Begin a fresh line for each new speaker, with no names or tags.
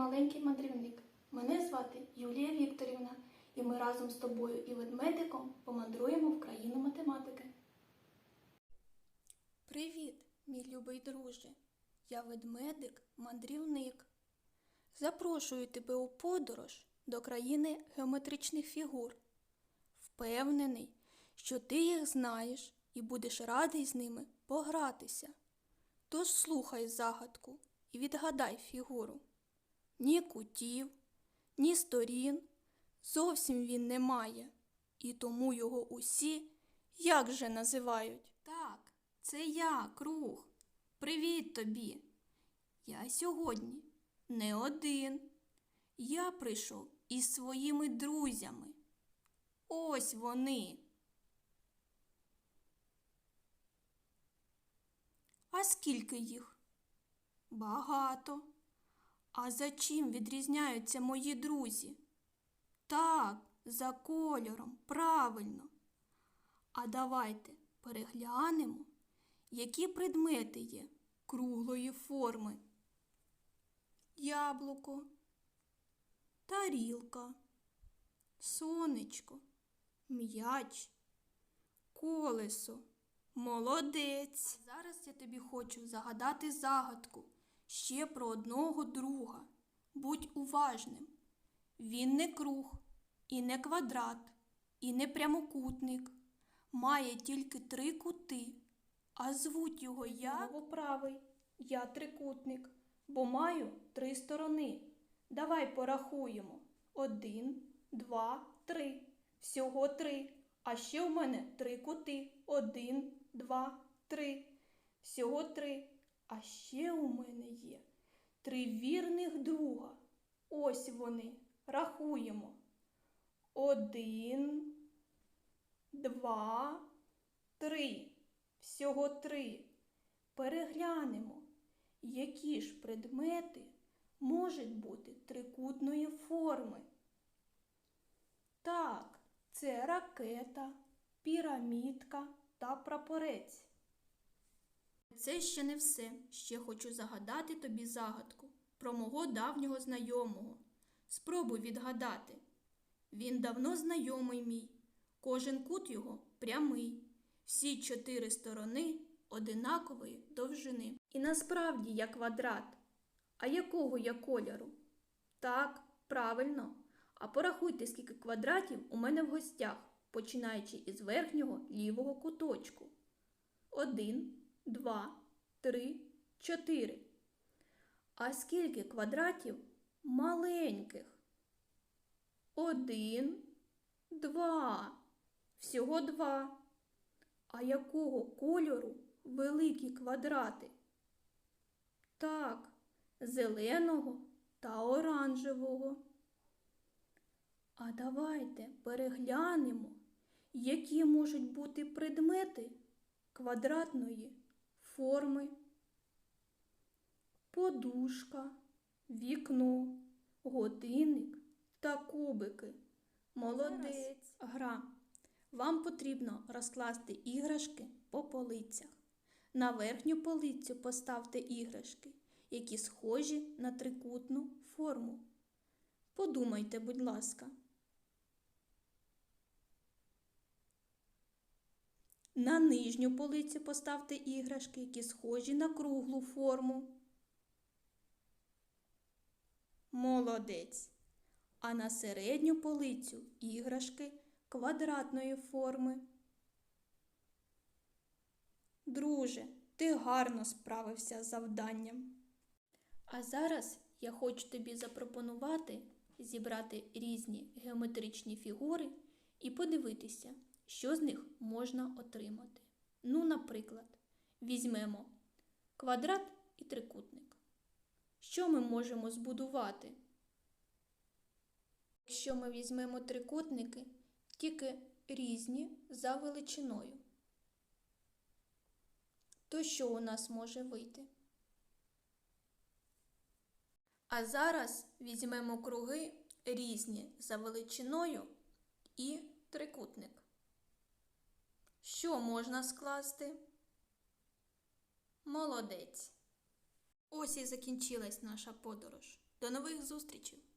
маленький мандрівник. Мене звати Юлія Вікторівна, і ми разом з тобою і ведмедиком помандруємо в країну математики. Привіт, мій любий друже. Я ведмедик, мандрівник. Запрошую тебе у подорож до країни геометричних фігур. Впевнений, що ти їх знаєш і будеш радий з ними погратися. Тож слухай загадку і відгадай фігуру. Ні кутів, ні сторін, зовсім він не має, і тому його усі як же називають? Так, це я, круг. Привіт тобі. Я сьогодні не один. Я прийшов із своїми друзями. Ось вони. А скільки їх? Багато. А за чим відрізняються мої друзі? Так, за кольором, правильно. А давайте переглянемо, які предмети є круглої форми. Яблуко, тарілка, сонечко, м'яч, колесо. Молодець. А зараз я тобі хочу загадати загадку ще про одного друга. Будь уважним. Він не круг, і не квадрат, і не прямокутник. Має тільки три кути, а звуть його я правий. Я трикутник, бо маю три сторони. Давай порахуємо. Один, два, три. Всього три. А ще у мене три кути. Один, два, три. Всього три. А ще у мене є три вірних друга. Ось вони. Рахуємо. Один, два, три. Всього три. Переглянемо, які ж предмети можуть бути трикутної форми. Так, це ракета, пірамідка та прапорець. Це ще не все. Ще хочу загадати тобі загадку про мого давнього знайомого. Спробуй відгадати. Він давно знайомий мій, кожен кут його прямий, всі чотири сторони одинакової довжини. І насправді я квадрат. А якого я кольору? Так, правильно. А порахуйте, скільки квадратів у мене в гостях, починаючи із верхнього лівого куточку. Один, два, три, чотири. А скільки квадратів маленьких? Один, два. Всього два. А якого кольору великі квадрати? Так, зеленого та оранжевого. А давайте переглянемо, які можуть бути предмети квадратної форми. Подушка, вікно, годинник та кубики. Молодець. Гра. Вам потрібно розкласти іграшки по полицях. На верхню полицю поставте іграшки, які схожі на трикутну форму. Подумайте, будь ласка. На нижню полицю поставте іграшки, які схожі на круглу форму. Молодець. А на середню полицю іграшки квадратної форми. Друже, ти гарно справився з завданням. А зараз я хочу тобі запропонувати зібрати різні геометричні фігури і подивитися, що з них можна отримати. Ну, наприклад, візьмемо квадрат і трикутник. Що ми можемо збудувати? Якщо ми візьмемо трикутники, тільки різні за величиною, то що у нас може вийти? А зараз візьмемо круги різні за величиною і трикутник. Що можна скласти? Молодець. Ось і закінчилась наша подорож. До нових зустрічей!